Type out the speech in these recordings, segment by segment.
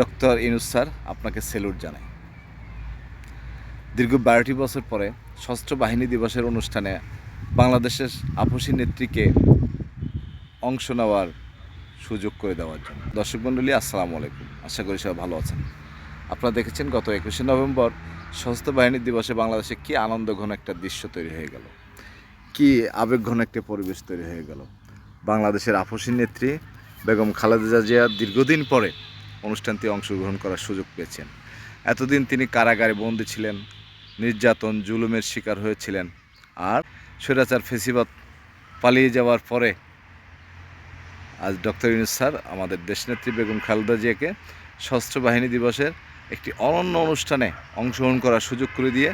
Doctor Yunus sir আপনাকে salute জানাই। দীর্ঘ বারোটি বছর পরে সশস্ত্র বাহিনী দিবসের অনুষ্ঠানে বাংলাদেশের আপসী নেত্রীকে অংশ নেওয়ার সুযোগ করে দেওয়ার জন্য। দর্শক মণ্ডলী, আসসালামু আলাইকুম। আশা করি সবাই ভালো আছেন। আপনারা দেখেছেন গত একুশে নভেম্বর সশস্ত্র বাহিনী দিবসে বাংলাদেশে কী আনন্দ ঘন একটা দৃশ্য তৈরি হয়ে গেল? কী আবেগ ঘন একটা পরিবেশ তৈরি হয়ে গেল? বাংলাদেশের আপসী নেত্রী বেগম খালেদা জিয়া দীর্ঘদিন পরে অনুষ্ঠানটি অংশগ্রহণ করার সুযোগ পেয়েছেন। এতদিন তিনি কারাগারে বন্দী ছিলেন, নির্যাতন, জুলুমের শিকার হয়েছিলেন আর স্বৈরাচার ফেসিবাদ পালিয়ে যাওয়ার পরে আজ ডক্টর ইউনুস স্যার আমাদের দেশনেত্রী বেগম খালেদা জিয়াকে সশস্ত্র বাহিনী দিবসের একটি অনন্য অনুষ্ঠানে অংশগ্রহণ করার সুযোগ করে দিয়ে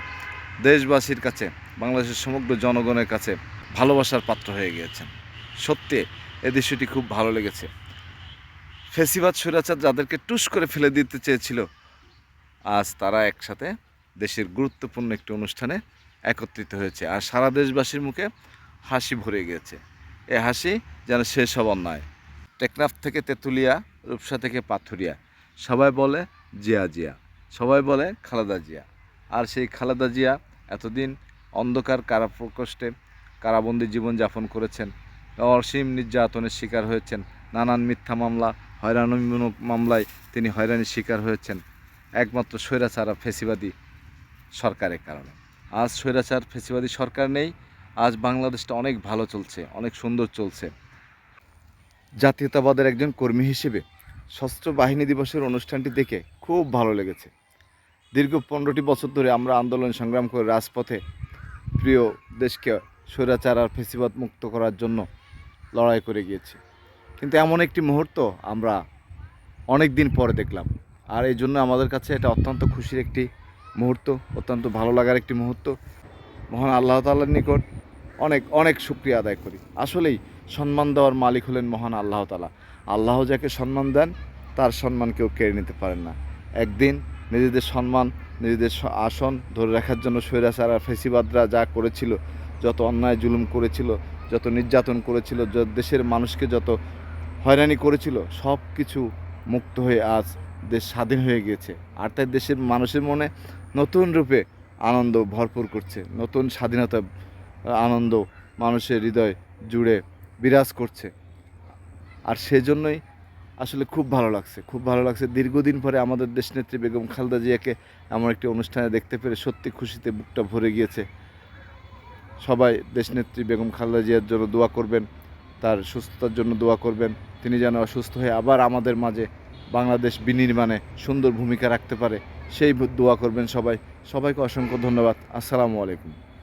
দেশবাসীর কাছে, বাংলাদেশের সমগ্র জনগণের কাছে ভালোবাসার পাত্র হয়ে গিয়েছেন। সত্যি এ দৃশ্যটি খুব ভালো লেগেছে। ফেসিবাদ স্বৈরাচার যাদেরকে টুস করে ফেলে দিতে চেয়েছিল, আজ তারা একসাথে দেশের গুরুত্বপূর্ণ একটি অনুষ্ঠানে একত্রিত হয়েছে। আর সারা দেশবাসীর মুখে হাসি ভরে গিয়েছে। এ হাসি যেন শেষ হবার নয় টেকনাফ থেকে তেঁতুলিয়া, রূপসা থেকে পাথুরিয়া। সবাই বলে জিয়া জিয়া। সবাই বলে খালেদা জিয়া। আর সেই খালেদা জিয়া এতদিন অন্ধকার কারা প্রকোষ্ঠে কারাবন্দি জীবনযাপন করেছেন। অসীম নির্যাতনের শিকার হয়েছেন। নানান মিথ্যা মামলা, হয়রানিমূলক মামলায় তিনি হয়রানির শিকার হয়েছেন। একমাত্র স্বৈরাচার ফেসিবাদী সরকারের কারণে। আজ স্বৈরাচার, ফেসিবাদী সরকার নেই, আজ বাংলাদেশটা অনেক ভালো চলছে, অনেক সুন্দর চলছে। জাতীয়তাবাদের একজন কর্মী হিসেবে সশস্ত্র বাহিনী দিবসের অনুষ্ঠানটি দেখে খুব ভালো লেগেছে। দীর্ঘ পনেরোটি বছর ধরে আমরা আন্দোলন সংগ্রাম করে রাজপথে প্রিয় দেশকে স্বৈরাচার আর ফেসিবাদ মুক্ত করার জন্য লড়াই করে গিয়েছি। কিন্তু এমন একটি মুহূর্ত আমরা অনেক দিন পরে দেখলাম। আর এই জন্য আমাদের কাছে এটা অত্যন্ত খুশির একটি মুহূর্ত, অত্যন্ত ভালো লাগার একটি মুহূর্ত। মহান আল্লাহ তাল্লার নিকট অনেক অনেক শুক্রিয়া আদায় করি। আসলেই সম্মান দেওয়ার মালিক হলেন মহান আল্লাহ তালা আল্লাহ যাকে সম্মান দেন, তার সম্মান কেউ কেড়ে নিতে পারেন না। একদিন নিজেদের সম্মান, নিজেদের আসন ধরে রাখার জন্য আর ফেসিবাদরা যা করেছিল, যত অন্যায় জুলুম করেছিল যত নির্যাতন করেছিল দেশের মানুষকে যত হয়রানি করেছিল, সব কিছু মুক্ত হয়ে আজ দেশ স্বাধীন হয়ে গিয়েছে। আর তাই দেশের মানুষের মনে নতুন রূপে আনন্দ ভরপুর করছে, নতুন স্বাধীনতা আনন্দ মানুষের হৃদয় জুড়ে বিরাজ করছে। আর সেজন্যই আসলে খুব ভালো লাগছে, খুব ভালো লাগছে। দীর্ঘদিন পরে আমাদের দেশনেত্রী বেগম খালদা জিয়াকে এমন একটি অনুষ্ঠানে দেখতে পেরে সত্যি খুশিতে বুকটা ভরে গিয়েছে। সবাই দেশনেত্রী বেগম খালেদা জিয়ার জন্য দোয়া করবেন, তার সুস্থতার জন্য দোয়া করবেন। তিনি যেন অসুস্থ হয়ে আবার আমাদের মাঝে বাংলাদেশ বিনির্মাণে সুন্দর ভূমিকা রাখতে পারে, সেই দোয়া করবেন সবাই। সবাইকে অসংখ্য ধন্যবাদ। আসসালামু আলাইকুম।